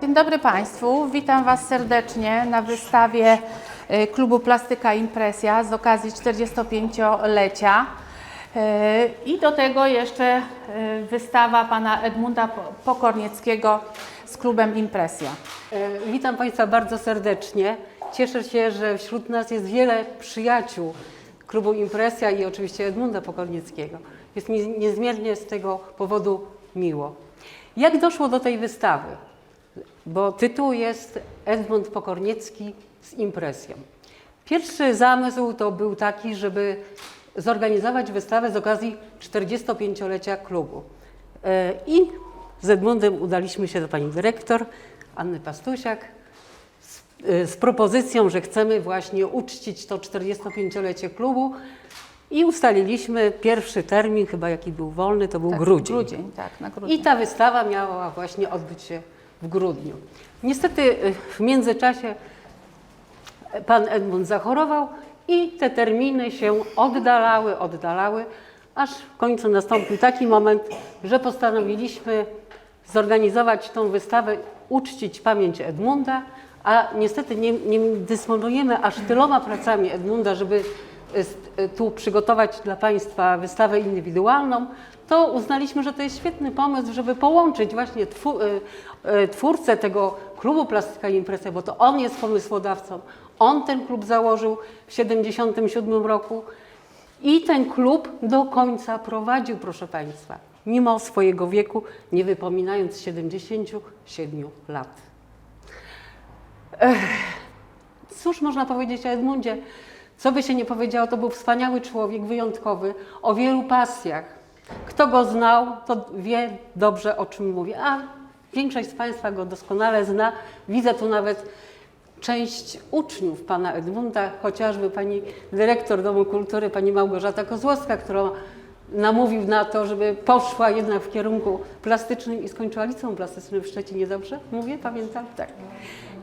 Dzień dobry Państwu, witam Was serdecznie na wystawie y, Klubu Plastyka Impresja z okazji 45-lecia. Y, I do tego jeszcze y, wystawa pana Edmunda Po- Pokornieckiego z klubem Impresja. Witam Państwa bardzo serdecznie. Cieszę się, że wśród nas jest wiele przyjaciół klubu Impresja i oczywiście Edmunda Pokornickiego. Jest mi niezmiernie z tego powodu miło. Jak doszło do tej wystawy? Bo tytuł jest Edmund Pokorniecki z Impresją. Pierwszy zamysł to był taki, żeby zorganizować wystawę z okazji 45-lecia klubu. E, I z Edmundem udaliśmy się do pani dyrektor Anny Pastusiak z, e, z propozycją, że chcemy właśnie uczcić to 45-lecie klubu i ustaliliśmy pierwszy termin, chyba jaki był wolny, to był Tak, grudzień. Grudzień, tak, na grudzień. I ta wystawa miała właśnie odbyć się w grudniu. Niestety y, w międzyczasie pan Edmund zachorował i te terminy się oddalały, oddalały, aż w końcu nastąpił taki moment, że postanowiliśmy zorganizować tą wystawę, uczcić pamięć Edmunda, a niestety nie, nie dysponujemy aż tyloma pracami Edmunda, żeby tu przygotować dla Państwa wystawę indywidualną, to uznaliśmy, że to jest świetny pomysł, żeby połączyć właśnie y, y, twórcę tego klubu Plastyka i Impresja, bo to on jest pomysłodawcą. On ten klub założył w 1977 roku i ten klub do końca prowadził, proszę Państwa, mimo swojego wieku, nie wypominając 77 lat. Cóż można powiedzieć o Edmundzie? Co by się nie powiedziało, to był wspaniały człowiek, wyjątkowy, o wielu pasjach. Kto go znał, to wie dobrze, o czym mówię. A większość z Państwa go doskonale zna. Widzę tu nawet część uczniów pana Edmunda, chociażby pani dyrektor Domu Kultury, pani Małgorzata Kozłowska, którą namówił na to, żeby poszła jednak w kierunku plastycznym i skończyła liceum plastyczne w Szczecinie, dobrze? Mówię, pamiętam? Tak.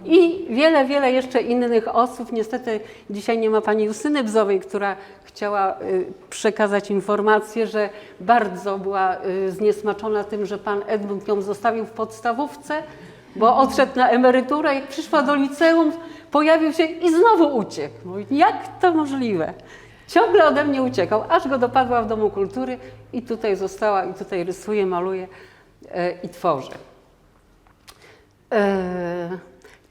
I wiele, wiele jeszcze innych osób. Niestety dzisiaj nie ma pani Justyny Bzowej, która chciała y, przekazać informację, że bardzo była y, zniesmaczona tym, że pan Edmund ją zostawił w podstawówce, bo odszedł na emeryturę, jak przyszła do liceum, pojawił się i znowu uciekł. Mówi, jak to możliwe? Ciągle ode mnie uciekał, aż go dopadła w Domu Kultury i tutaj została, i tutaj rysuje, maluje e, i tworzy. E,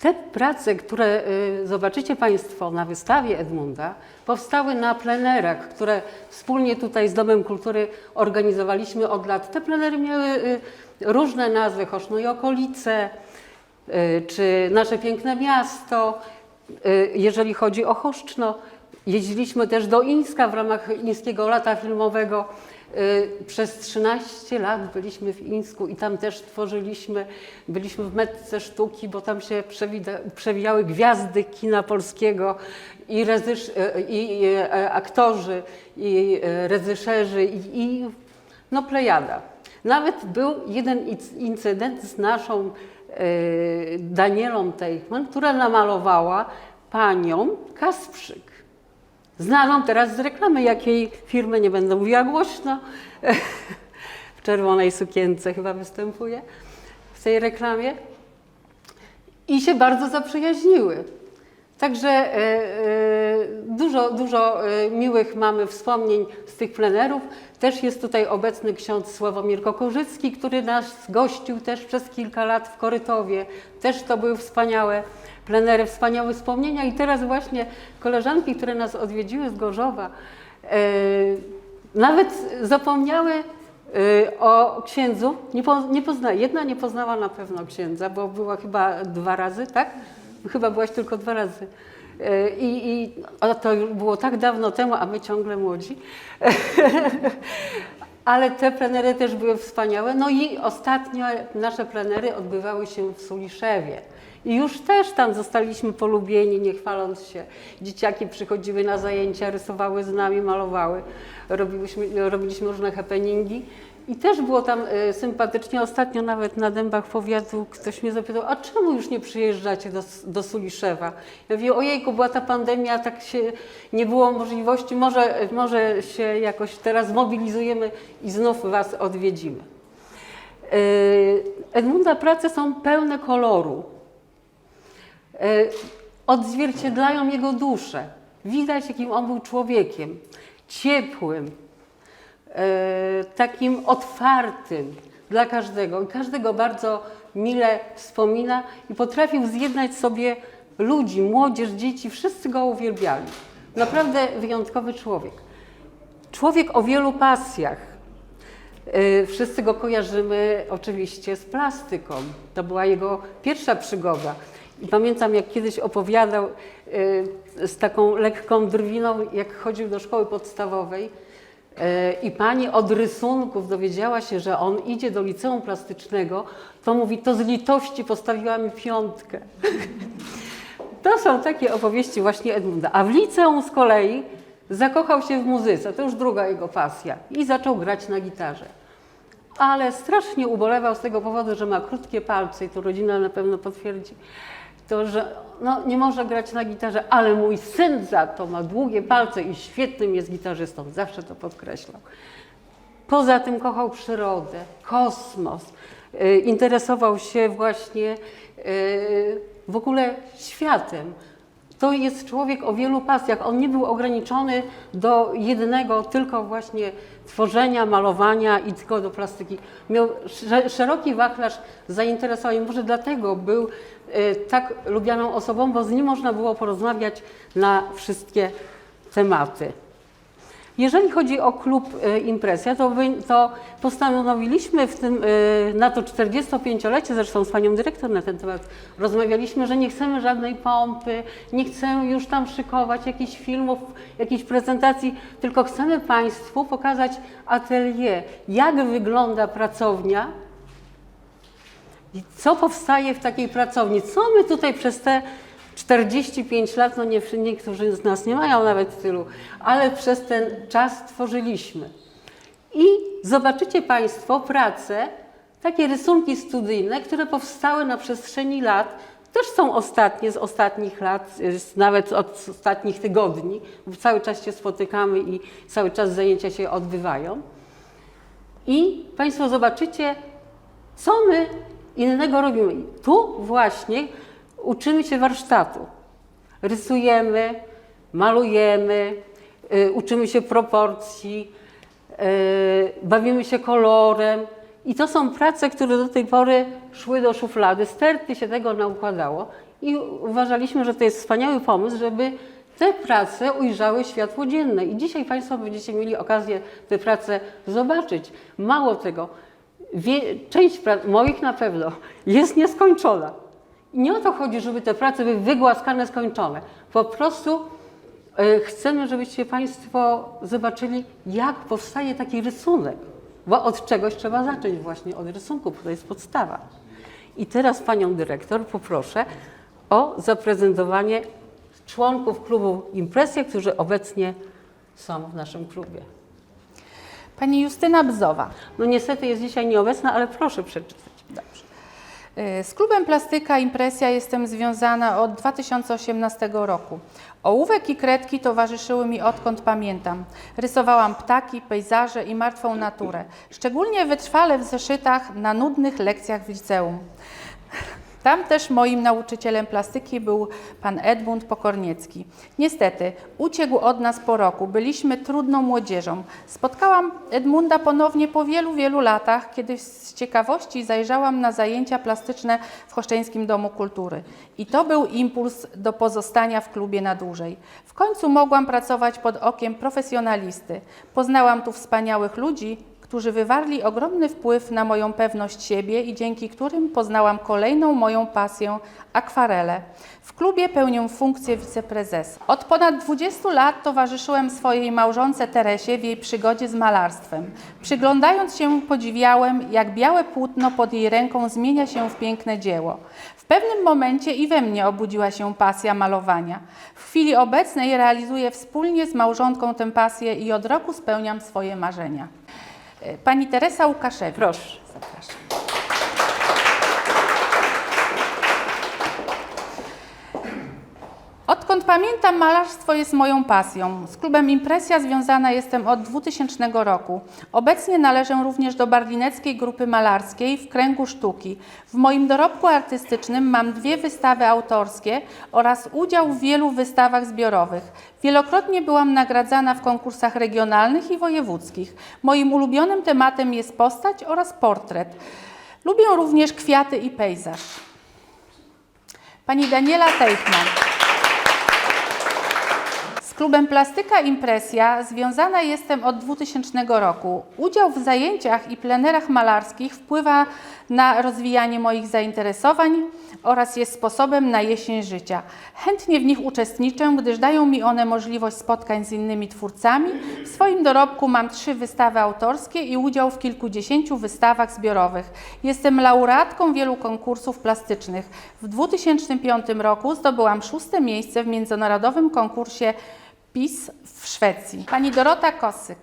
Te prace, które e, zobaczycie Państwo na wystawie Edmunda, powstały na plenerach, które wspólnie tutaj z Domem Kultury organizowaliśmy od lat. Te plenery miały e, różne nazwy, Choszno i okolice, e, czy Nasze piękne miasto. Jeżeli chodzi o Choszczno, jeździliśmy też do Ińska w ramach Ińskiego Lata Filmowego. Y, Przez 13 lat byliśmy w Ińsku i tam też tworzyliśmy, byliśmy w metce sztuki, bo tam się przewijały gwiazdy kina polskiego i, rezysz, y, i, e, aktorzy, i reżyserzy, i, i no plejada. Nawet był jeden inc- incydent z naszą Danielą Teichmann, która namalowała panią Kasprzyk. Znaną teraz z reklamy, jakiej firmy nie będę mówiła głośno. W czerwonej sukience chyba występuje w tej reklamie. I się bardzo zaprzyjaźniły. Także e, e, dużo, dużo e, miłych mamy wspomnień z tych plenerów. Też jest tutaj obecny ksiądz Sławomir Kokorzycki, który nas gościł też przez kilka lat w Korytowie. Też to były wspaniałe plenery, wspaniałe wspomnienia. I teraz właśnie koleżanki, które nas odwiedziły z Gorzowa, e, nawet zapomniały e, o księdzu. Nie, po, nie pozna, jedna nie poznała na pewno księdza, bo była chyba dwa razy, tak? Chyba byłaś tylko dwa razy. E, I, i to było tak dawno temu, a my ciągle młodzi. Ale te plenery też były wspaniałe. No i ostatnio nasze plenery odbywały się w Suliszewie. I już też tam zostaliśmy polubieni, nie chwaląc się. Dzieciaki przychodziły na zajęcia, rysowały z nami, malowały. Robiliśmy, robiliśmy różne happeningi. I też było tam e, sympatycznie. Ostatnio nawet na dębach powiatu ktoś mnie zapytał, a czemu już nie przyjeżdżacie do, do Suliszewa? Ja mówię, ojejku, była ta pandemia, tak się nie było możliwości, może, może się jakoś teraz zmobilizujemy i znów Was odwiedzimy. Yy, Edmunda prace są pełne koloru. E, Odzwierciedlają jego duszę. Widać, jakim on był człowiekiem. Ciepłym, e, takim otwartym dla każdego. I każdego bardzo mile wspomina i potrafił zjednać sobie ludzi, młodzież, dzieci. Wszyscy go uwielbiali. Naprawdę wyjątkowy człowiek. Człowiek o wielu pasjach. Y, Wszyscy go kojarzymy oczywiście z plastyką. To była jego pierwsza przygoda. Pamiętam, jak kiedyś opowiadał y, z taką lekką drwiną, jak chodził do szkoły podstawowej. y, I pani od rysunków dowiedziała się, że on idzie do liceum plastycznego, to mówi, to z litości postawiła mi piątkę. To są takie opowieści właśnie Edmunda. A w liceum z kolei zakochał się w muzyce, to już druga jego pasja, i zaczął grać na gitarze. Ale strasznie ubolewał z tego powodu, że ma krótkie palce i to rodzina na pewno potwierdzi, to, że no, nie może grać na gitarze, ale mój syn za to ma długie palce i świetnym jest gitarzystą. Zawsze to podkreślał. Poza tym kochał przyrodę, kosmos, y, interesował się właśnie y, w ogóle światem. To jest człowiek o wielu pasjach. On nie był ograniczony do jednego, tylko właśnie tworzenia, malowania i tylko do plastyki. Miał sze- szeroki wachlarz zainteresowań. Może dlatego był y, tak lubianą osobą, bo z nim można było porozmawiać na wszystkie tematy. Jeżeli chodzi o klub e, Impresja, to, to postanowiliśmy w tym, e, na to 45-lecie, zresztą z panią dyrektor na ten temat rozmawialiśmy, że nie chcemy żadnej pompy, nie chcemy już tam szykować jakichś filmów, jakichś prezentacji, tylko chcemy Państwu pokazać atelier, jak wygląda pracownia, co powstaje w takiej pracowni? Co my tutaj przez te 45 lat, no nie, niektórzy z nas nie mają nawet tylu, ale przez ten czas tworzyliśmy. I zobaczycie Państwo pracę, takie rysunki studyjne, które powstały na przestrzeni lat. Też są ostatnie, z ostatnich lat, nawet od ostatnich tygodni, bo cały czas się spotykamy i cały czas zajęcia się odbywają. I Państwo zobaczycie, co my innego robimy. Tu właśnie uczymy się warsztatu. Rysujemy, malujemy, y, uczymy się proporcji, y, bawimy się kolorem. I to są prace, które do tej pory szły do szuflady. Sterty się tego naukładało i uważaliśmy, że to jest wspaniały pomysł, żeby te prace ujrzały światło dzienne. I dzisiaj Państwo będziecie mieli okazję te prace zobaczyć. Mało tego, wie, część prac, moich na pewno, jest nieskończona. Nie o to chodzi, żeby te prace były wygłaskane, skończone. Po prostu e, chcemy, żebyście Państwo zobaczyli, jak powstaje taki rysunek. Bo od czegoś trzeba zacząć właśnie, od rysunku, bo to jest podstawa. I teraz Panią Dyrektor poproszę o zaprezentowanie członków klubu Impresja, którzy obecnie są w naszym klubie. Pani Justyna Bzowa. No niestety jest dzisiaj nieobecna, ale proszę przeczytać. Dobrze. Y, Z klubem Plastyka Impresja jestem związana od 2018 roku. Ołówek i kredki towarzyszyły mi odkąd pamiętam. Rysowałam ptaki, pejzaże i martwą naturę. Szczególnie wytrwale w zeszytach na nudnych lekcjach w liceum. Tam też moim nauczycielem plastyki był pan Edmund Pokorniecki. Niestety, uciekł od nas po roku. Byliśmy trudną młodzieżą. Spotkałam Edmunda ponownie po wielu, wielu latach, kiedy z ciekawości zajrzałam na zajęcia plastyczne w Choszczeńskim Domu Kultury. I to był impuls do pozostania w klubie na dłużej. W końcu mogłam pracować pod okiem profesjonalisty. Poznałam tu wspaniałych ludzi, którzy wywarli ogromny wpływ na moją pewność siebie i dzięki którym poznałam kolejną moją pasję akwarele. W klubie pełnię funkcję wiceprezesa. Od ponad 20 lat towarzyszyłem swojej małżonce Teresie w jej przygodzie z malarstwem. Przyglądając się podziwiałem, jak białe płótno pod jej ręką zmienia się w piękne dzieło. W pewnym momencie i we mnie obudziła się pasja malowania. W chwili obecnej realizuję wspólnie z małżonką tę pasję i od roku spełniam swoje marzenia. Pani Teresa Łukaszewicz. Proszę. Zapraszam. Odkąd pamiętam, malarstwo jest moją pasją. Z klubem Impresja związana jestem od 2000 roku. Obecnie należę również do Barlineckiej Grupy Malarskiej w kręgu sztuki. W moim dorobku artystycznym mam dwie wystawy autorskie oraz udział w wielu wystawach zbiorowych. Wielokrotnie byłam nagradzana w konkursach regionalnych i wojewódzkich. Moim ulubionym tematem jest postać oraz portret. Lubię również kwiaty i pejzaż. Pani Daniela Teichmann. Klubem Plastyka Impresja związana jestem od 2000 roku. Udział w zajęciach i plenerach malarskich wpływa na rozwijanie moich zainteresowań oraz jest sposobem na jesień życia. Chętnie w nich uczestniczę, gdyż dają mi one możliwość spotkań z innymi twórcami. W swoim dorobku mam trzy wystawy autorskie i udział w kilkudziesięciu wystawach zbiorowych. Jestem laureatką wielu konkursów plastycznych. W 2005 roku zdobyłam szóste miejsce w międzynarodowym konkursie PIS w Szwecji. Pani Dorota Kosyk.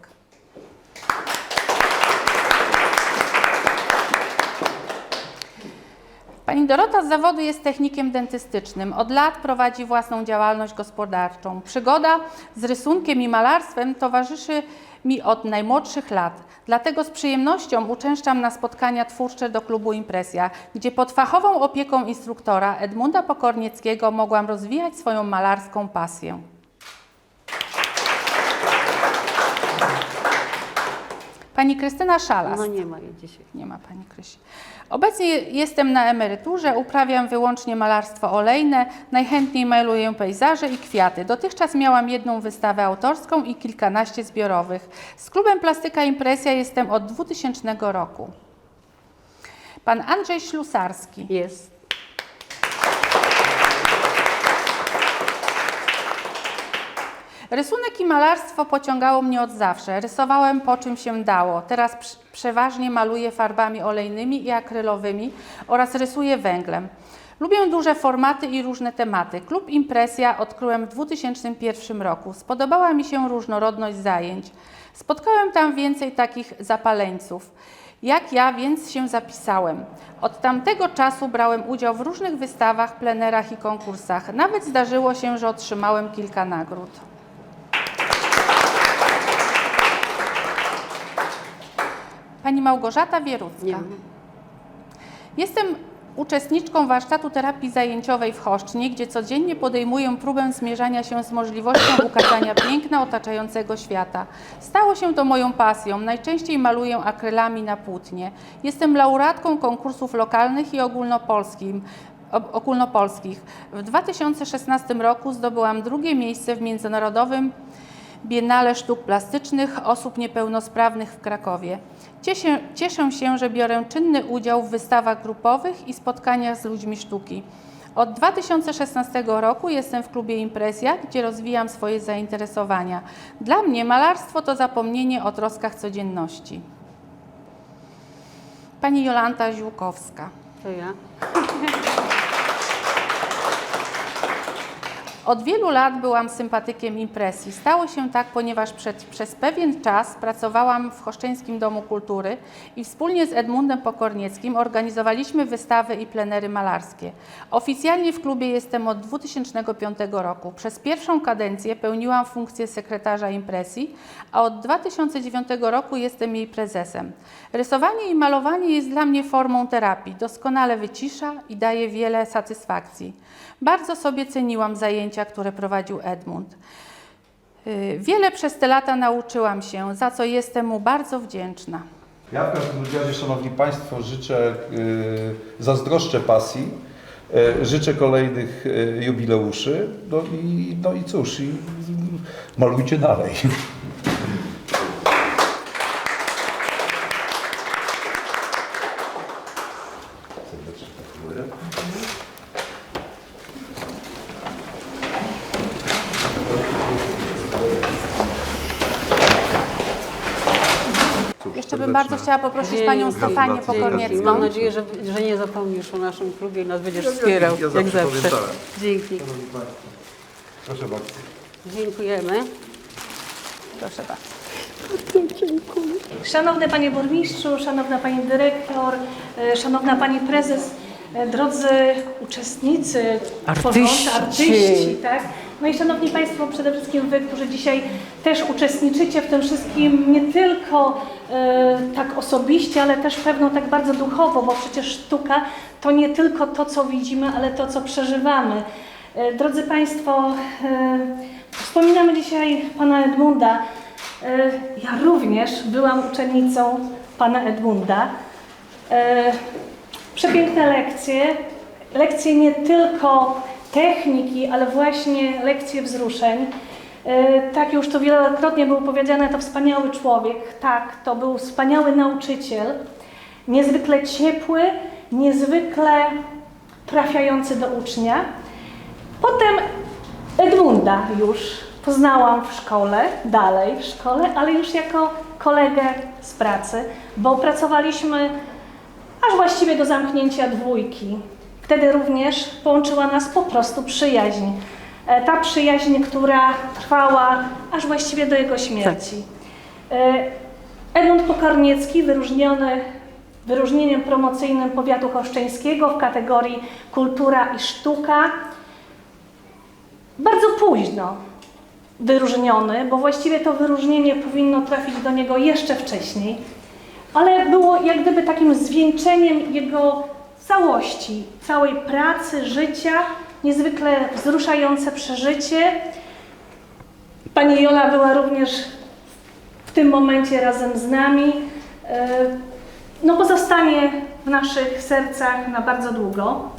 Pani Dorota z zawodu jest technikiem dentystycznym. Od lat prowadzi własną działalność gospodarczą. Przygoda z rysunkiem i malarstwem towarzyszy mi od najmłodszych lat. Dlatego z przyjemnością uczęszczam na spotkania twórcze do klubu Impresja, gdzie pod fachową opieką instruktora Edmunda Pokornieckiego mogłam rozwijać swoją malarską pasję. Pani Krystyna Szalas. No nie ma jej dzisiaj. Nie ma Pani Krysi. Obecnie jestem na emeryturze, uprawiam wyłącznie malarstwo olejne, najchętniej maluję pejzaże i kwiaty. Dotychczas miałam jedną wystawę autorską i kilkanaście zbiorowych. Z klubem Plastyka Impresja jestem od 2000 roku. Pan Andrzej Ślusarski. Jest. Rysunek i malarstwo pociągało mnie od zawsze. Rysowałem po czym się dało. Teraz prz- przeważnie maluję farbami olejnymi i akrylowymi oraz rysuję węglem. Lubię duże formaty i różne tematy. Klub Impresja odkryłem w 2001 roku. Spodobała mi się różnorodność zajęć. Spotkałem tam więcej takich zapaleńców. Jak ja, więc się zapisałem. Od tamtego czasu brałem udział w różnych wystawach, plenerach i konkursach. Nawet zdarzyło się, że otrzymałem kilka nagród. Pani Małgorzata Wierucka. Nie. Jestem uczestniczką warsztatu terapii zajęciowej w Choszcznie, gdzie codziennie podejmuję próbę zmierzania się z możliwością ukazania piękna otaczającego świata. Stało się to moją pasją. Najczęściej maluję akrylami na płótnie. Jestem laureatką konkursów lokalnych i ogólnopolskim. ogólnopolskich. W 2016 roku zdobyłam drugie miejsce w Międzynarodowym Biennale Sztuk Plastycznych Osób Niepełnosprawnych w Krakowie. Cieszę, cieszę się, że biorę czynny udział w wystawach grupowych i spotkaniach z ludźmi sztuki. Od 2016 roku jestem w klubie Impresja, gdzie rozwijam swoje zainteresowania. Dla mnie malarstwo to zapomnienie o troskach codzienności. Pani Jolanta Ziłkowska. To ja. Od wielu lat byłam sympatykiem impresji. Stało się tak, ponieważ przed, przez pewien czas pracowałam w Choszczeńskim Domu Kultury i wspólnie z Edmundem Pokornieckim organizowaliśmy wystawy i plenery malarskie. Oficjalnie w klubie jestem od 2005 roku. Przez pierwszą kadencję pełniłam funkcję sekretarza impresji, a od 2009 roku jestem jej prezesem. Rysowanie i malowanie jest dla mnie formą terapii. Doskonale wycisza i daje wiele satysfakcji. Bardzo sobie ceniłam zajęcia, które prowadził Edmund. Y, Wiele przez te lata nauczyłam się, za co jestem mu bardzo wdzięczna. Ja w każdym razie, Szanowni Państwo, życzę, y, zazdroszczę pasji, y, życzę kolejnych jubileuszy, no i, no i cóż, i, malujcie dalej. Serdecznie dziękuję. Cóż, Jeszcze bym serdecznie. Bardzo chciała poprosić Panią. Stefanię. Pokorniecką. Mam nadzieję, że, że nie zapomnisz o naszym klubie i nas będziesz Ja- ja- wspierał, ja jak zawsze pamiętałem. Dzięki. Proszę bardzo. Dziękujemy. Proszę bardzo. Szanowny Panie Burmistrzu, Szanowna Pani Dyrektor, e, Szanowna Pani Prezes, e, drodzy uczestnicy, Artyści. tworzący, artyści tak? No i Szanowni Państwo, przede wszystkim Wy, którzy dzisiaj też uczestniczycie w tym wszystkim, nie tylko e, tak osobiście, ale też pewno tak bardzo duchowo, bo przecież sztuka to nie tylko to, co widzimy, ale to, co przeżywamy. E, drodzy Państwo, e, wspominamy dzisiaj Pana Edmunda. E, ja również byłam uczennicą Pana Edmunda. E, Przepiękne lekcje, lekcje nie tylko techniki, ale właśnie lekcje wzruszeń. E, Tak już to wielokrotnie było powiedziane, to wspaniały człowiek, tak, to był wspaniały nauczyciel, niezwykle ciepły, niezwykle trafiający do ucznia. Potem Edmunda już poznałam w szkole, dalej w szkole, ale już jako kolegę z pracy, bo pracowaliśmy aż właściwie do zamknięcia dwójki. Wtedy również połączyła nas po prostu przyjaźń. E, Ta przyjaźń, która trwała aż właściwie do jego śmierci. E, Edmund Pokorniecki, wyróżniony wyróżnieniem promocyjnym powiatu choszczeńskiego w kategorii kultura i sztuka, bardzo późno wyróżniony, bo właściwie to wyróżnienie powinno trafić do niego jeszcze wcześniej, ale było jak gdyby takim zwieńczeniem jego całości, całej pracy, życia, niezwykle wzruszające przeżycie. Pani Jola była również w tym momencie razem z nami. E, No pozostanie w naszych sercach na bardzo długo.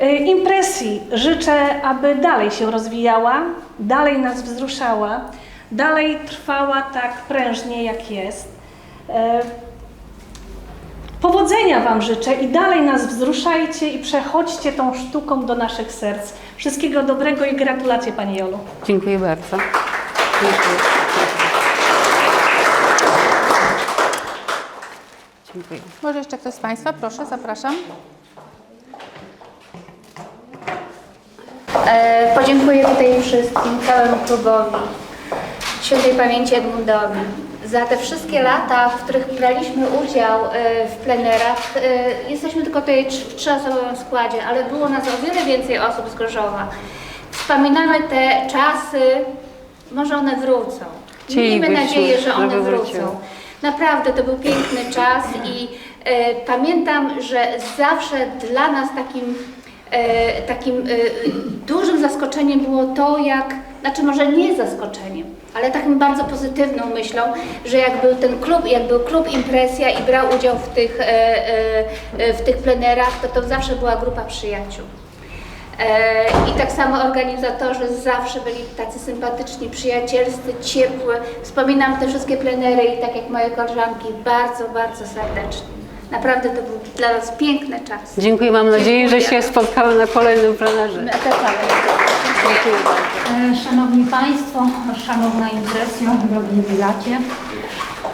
E, Impresji życzę, aby dalej się rozwijała, dalej nas wzruszała, dalej trwała tak prężnie jak jest. Powodzenia Wam życzę i dalej nas wzruszajcie i przechodźcie tą sztuką do naszych serc. Wszystkiego dobrego i gratulacje Pani Jolu. Dziękuję bardzo. Dziękuję. Dziękuję. Może jeszcze ktoś z Państwa? Proszę, zapraszam. E, Podziękuję tutaj wszystkim, całemu klubowi, świętej pamięci Edmundowi za te wszystkie lata, w których braliśmy udział e, w plenerach. E, Jesteśmy tylko tutaj w trzyosobowym składzie, ale było nas o wiele więcej osób z Gorzowa. Wspominamy te czasy, może one wrócą. Miejmy nadzieję, że one wrócą. Naprawdę to był piękny czas i e, pamiętam, że zawsze dla nas takim, takim e, dużym zaskoczeniem było to, jak, znaczy może nie zaskoczeniem, ale takim bardzo pozytywną myślą, że jak był ten klub, jak był klub Impresja i brał udział w tych, e, e, e, w tych plenerach, to to zawsze była grupa przyjaciół. E, I tak samo organizatorzy zawsze byli tacy sympatyczni, przyjacielscy, ciepły. Wspominam te wszystkie plenery i tak jak moje koleżanki, bardzo, bardzo serdecznie. Naprawdę to był dla nas piękny czas. Dziękuję. Mam nadzieję, że się spotkamy na kolejnym plenerze. Mamy Dziękuję bardzo. E, Szanowni Państwo, szanowna impresjo, drogi jubilacie.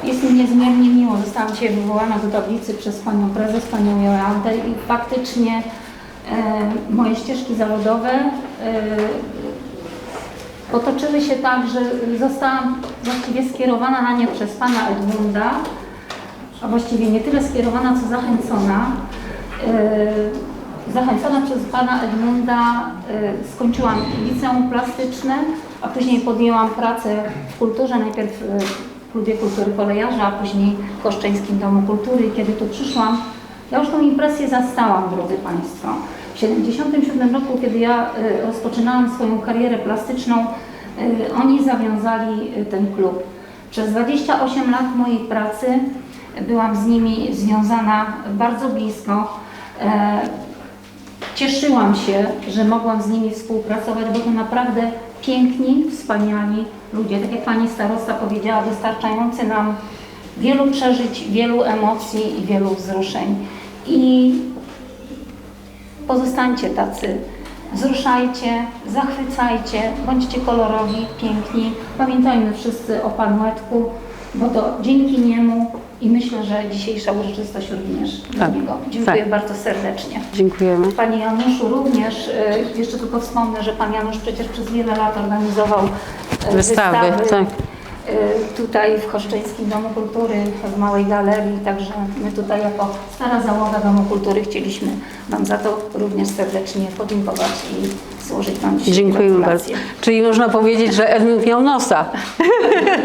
Jest mi niezmiernie miło, zostałam dzisiaj wywołana do tablicy przez Panią Prezes, Panią Jolandę i faktycznie e, moje ścieżki zawodowe e, potoczyły się tak, że zostałam właściwie skierowana na nie przez Pana Edmunda, a właściwie nie tyle skierowana, co zachęcona. E, Zachęcona przez pana Edmunda e, skończyłam liceum plastyczne, a później podjęłam pracę w kulturze, najpierw e, w Klubie Kultury Kolejarza, a później w Koszczeńskim Domu Kultury. Kiedy tu przyszłam, ja już tą impresję zastałam, drodzy Państwo. W 1977 roku, kiedy ja rozpoczynałam swoją karierę plastyczną, oni zawiązali ten klub. Przez 28 lat mojej pracy byłam z nimi związana bardzo blisko. E, Cieszyłam się, że mogłam z nimi współpracować, bo to naprawdę piękni, wspaniali ludzie. Tak jak Pani starosta powiedziała, wystarczający nam wielu przeżyć, wielu emocji i wielu wzruszeń. I pozostańcie tacy. Wzruszajcie, zachwycajcie, bądźcie kolorowi, piękni. Pamiętajmy wszyscy o Panu Edku, bo to dzięki niemu i myślę, że dzisiejsza uroczystość również dla Tak, niego. Dziękuję tak. bardzo serdecznie. Dziękujemy. Panie Januszu również, e, jeszcze tylko wspomnę, że Pan Janusz przecież przez wiele lat organizował e, Wystawy, tak. tutaj w Choszczyńskim Domu Kultury, w Małej Galerii, także my tutaj jako stara załoga Domu Kultury chcieliśmy Wam za to również serdecznie podziękować i złożyć Wam dzisiaj Dziękujemy bardzo. Czyli można powiedzieć, że Edmund miał nosa.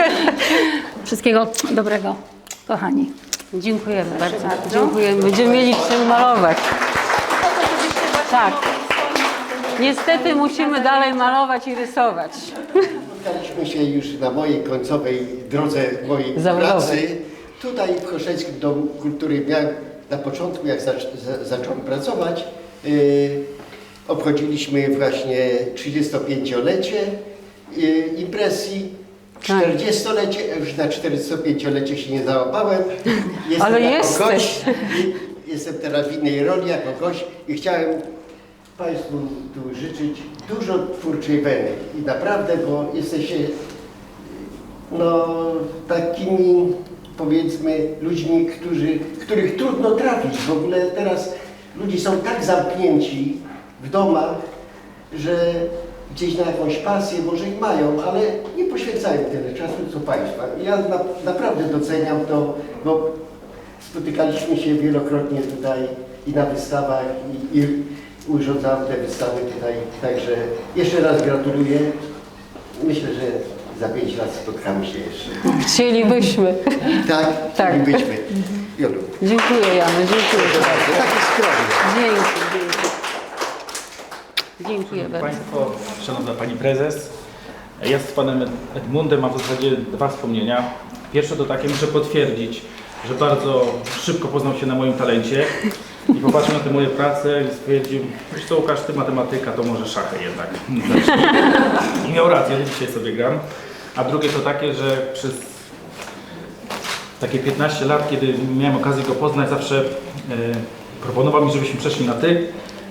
Wszystkiego dobrego, kochani. Dziękujemy bardzo. Dziękujemy. Będziemy mieli czym malować. Tak. Niestety musimy dalej malować i rysować. Spotkaliśmy się już na mojej końcowej drodze mojej Zawodowej. pracy. Tutaj w Choszeńskim Domu Kultury miałem na początku, jak zac za, zacząłem pracować, yy, obchodziliśmy właśnie 35-lecie yy, impresji. Tak. 40-lecie, a już na 45-lecie się nie załapałem. Jestem Ale jako jesteś. gość. i Jestem teraz w innej roli jako gość i chciałem Państwu tu życzyć dużo twórczej weny i naprawdę, bo jesteście no, takimi powiedzmy ludźmi, którzy, których trudno trafić. W ogóle teraz ludzie są tak zamknięci w domach, że gdzieś na jakąś pasję może i mają, ale nie poświęcają tyle czasu co Państwa. Ja na, naprawdę doceniam to, bo spotykaliśmy się wielokrotnie tutaj i na wystawach i, i urządzałem te wystawy tutaj. Także jeszcze raz gratuluję. Myślę, że za pięć lat spotkamy się jeszcze. Chcielibyśmy. Tak, Tak. chcielibyśmy. Jolu. Dziękuję Jany, dziękuję. Taki skromny. Dzięki. Dziękuję bardzo. Państwo, Szanowna Pani Prezes, ja z Panem Edmundem mam w zasadzie dwa wspomnienia. Pierwsze to takie, muszę potwierdzić, że bardzo szybko poznał się na moim talencie i popatrzył na te moje prace i stwierdził, wiesz co Łukasz, Ty matematyka, to może szachy jednak. I miał rację, dzisiaj sobie gram. A drugie to takie, że przez takie 15 lat, kiedy miałem okazję go poznać, zawsze e, proponował mi, żebyśmy przeszli na ty.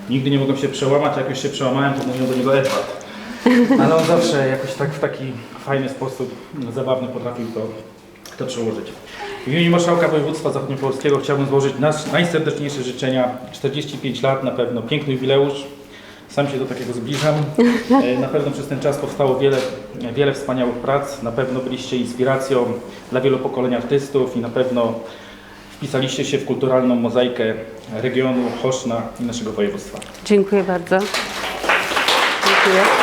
Nigdy nie mogłem się przełamać, jak już się przełamałem, to mówią do niego Edward. Ale on zawsze jakoś tak w taki fajny sposób, zabawny potrafił to, to przełożyć. W imieniu Marszałka Województwa Zachodniopolskiego chciałbym złożyć nas najserdeczniejsze życzenia. 45 lat, na pewno piękny jubileusz. Sam się do takiego zbliżam. E, Na pewno przez ten czas powstało wiele, wiele wspaniałych prac. Na pewno byliście inspiracją dla wielu pokoleń artystów i na pewno wpisaliście się w kulturalną mozaikę regionu Choszna i naszego województwa. Dziękuję bardzo. Dziękuję.